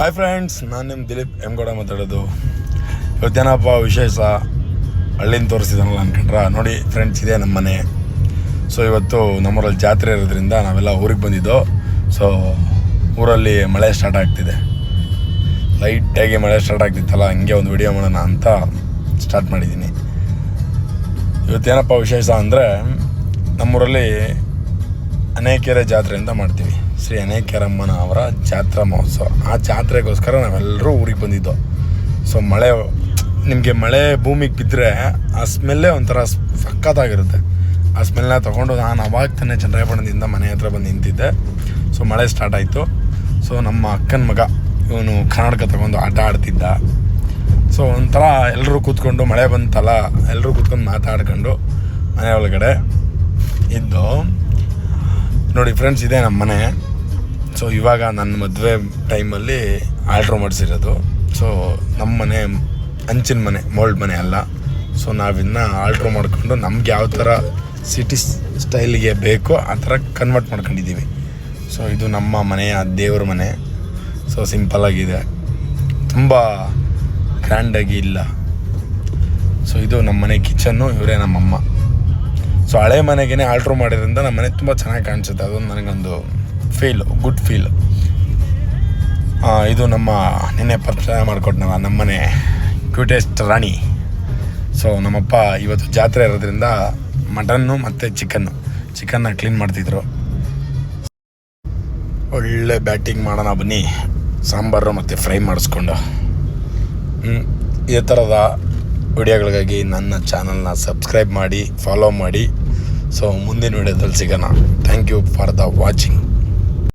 Hi friends ನಾನು ನಿಮ್ಮ ದಿಲೀಪ್ ಎಮ್ಗೌಡ ಮಾತಾಡೋದು. ಇವತ್ತೇನಪ್ಪ ವಿಶೇಷ? ಹಳ್ಳಿನ ತೋರಿಸಿದನಲ್ಲ ಅನ್ಕೊಂಡ್ರ? ನೋಡಿ ಫ್ರೆಂಡ್ಸ್ ಇದೆ ನಮ್ಮ ಮನೆ. ಸೊ ಇವತ್ತು ನಮ್ಮೂರಲ್ಲಿ ಜಾತ್ರೆ ಇರೋದ್ರಿಂದ ನಾವೆಲ್ಲ ಊರಿಗೆ ಬಂದಿದ್ದು. ಸೊ ಊರಲ್ಲಿ ಮಳೆ ಸ್ಟಾರ್ಟ್ ಆಗ್ತಿದೆ. ಲೈಟಾಗಿ ಮಳೆ ಸ್ಟಾರ್ಟ್ ಆಗ್ತಿತ್ತಲ್ಲ, ಹಂಗೆ ಒಂದು ವಿಡಿಯೋ ಮಾಡೋಣ ಅಂತ ಸ್ಟಾರ್ಟ್ ಮಾಡಿದ್ದೀನಿ ಇವತ್ತೇನಪ್ಪ ವಿಶೇಷ ಅಂದರೆ ನಮ್ಮೂರಲ್ಲಿ ಅನೇಕೆರೆ ಜಾತ್ರೆಯಿಂದ ಮಾಡ್ತೀವಿ. ಶ್ರೀ ಅನೇಕರಮ್ಮನ ಅವರ ಜಾತ್ರಾ ಮಹೋತ್ಸವ. ಆ ಜಾತ್ರೆಗೋಸ್ಕರ ನಾವೆಲ್ಲರೂ ಊರಿಗೆ ಬಂದಿದ್ದೋ. ಸೊ ಮಳೆ, ನಿಮಗೆ ಮಳೆ ಭೂಮಿಗೆ ಬಿದ್ದರೆ ಆ ಸ್ಮೆಲ್ಲೇ ಒಂಥರ ಸಖತ್ತಾಗಿರುತ್ತೆ. ಆ ಸ್ಮೆಲ್ನ ತೊಗೊಂಡು ನಾನು ಅವಾಗ ತಾನೇ ಚಂದ್ರಾಯಪಟ್ಟಣದಿಂದ ಮನೆ ಹತ್ರ ಬಂದು ನಿಂತಿದ್ದೆ. ಸೊ ಮಳೆ ಸ್ಟಾರ್ಟ್ ಆಯಿತು. ಸೊ ನಮ್ಮ ಅಕ್ಕನ ಮಗ, ಇವನು ಕರ್ನಾಟಕ ತಗೊಂಡು ಆಟ ಆಡ್ತಿದ್ದ. ಸೊ ಒಂಥರ ಎಲ್ಲರೂ ಕೂತ್ಕೊಂಡು ಮಳೆ ಬಂತಲ್ಲ ಎಲ್ಲರೂ ಕೂತ್ಕೊಂಡು ಮಾತಾಡ್ಕೊಂಡು ಮನೆ ಒಳಗಡೆ ಇದ್ದು. ನೋಡಿ ಫ್ರೆಂಡ್ಸ್ ಇದೆ ನಮ್ಮ ಮನೆ. ಸೊ ಇವಾಗ ನನ್ನ ಮದುವೆ ಟೈಮಲ್ಲಿ ಆರ್ಡ್ರ್ ಮಾಡಿಸಿರೋದು. ಸೊ ನಮ್ಮ ಮನೆ ಹಂಚಿನ ಮನೆ ಮೋಲ್ಡ್ ಮನೆ ಅಲ್ಲ. ಸೊ ನಾವಿನ್ನು ಆರ್ಡ್ರ್ ಮಾಡಿಕೊಂಡು ನಮ್ಗೆ ಯಾವ ಥರ ಸಿಟಿ ಸ್ಟೈಲಿಗೆ ಬೇಕೋ ಆ ಥರ ಕನ್ವರ್ಟ್ ಮಾಡ್ಕೊಂಡಿದ್ದೀವಿ ಸೊ ಇದು ನಮ್ಮ ಮನೆಯ ದೇವ್ರ ಮನೆ. ಸೊ ಸಿಂಪಲ್ಲಾಗಿದೆ ತುಂಬ ಗ್ರ್ಯಾಂಡಾಗಿ ಇಲ್ಲ. ಸೊ ಇದು ನಮ್ಮ ಮನೆ ಕಿಚನ್ನು ಇವರೇ ನಮ್ಮಮ್ಮ. ಸೊ ಹಳೆ ಮನೆಗೇನೆ ಆಲ್ಟ್ರ್ ಮಾಡಿದ್ರಿಂದ ನಮ್ಮ ಮನೆ ತುಂಬ ಚೆನ್ನಾಗಿ ಕಾಣಿಸುತ್ತೆ. ಅದೊಂದು ನನಗೊಂದು ಫೀಲ್ ಗುಡ್ ಫೀಲ್ ಇದು ನಮ್ಮ ನಿನ್ನೆ ಪರಿಚಯ ನಮ್ಮ ಮನೆ ಕ್ಯೂಟೆಸ್ಟ್ ರಾಣಿ. ಸೊ ನಮ್ಮಪ್ಪ ಇವತ್ತು ಜಾತ್ರೆ ಇರೋದ್ರಿಂದ ಮಟನ್ನು ಮತ್ತು ಚಿಕನ್ನು ಚಿಕನ್ನ ಕ್ಲೀನ್ ಮಾಡ್ತಿದ್ರು. ಒಳ್ಳೆ ಬ್ಯಾಟಿಂಗ್ ಮಾಡೋಣ ಬನ್ನಿ. ಸಾಂಬಾರು ಮತ್ತು ಫ್ರೈ ಮಾಡಿಸ್ಕೊಂಡು. ಈ ಥರದ ವಿಡಿಯೋಗಳಿಗಾಗಿ ನನ್ನ ಚಾನಲ್ನ ಸಬ್ಸ್ಕ್ರೈಬ್ ಮಾಡಿ ಫಾಲೋ ಮಾಡಿ. ಸೊ ಮುಂದಿನ ವಿಡಿಯೋದಲ್ಲಿ ಸಿಗೋಣ. Thank you for the watching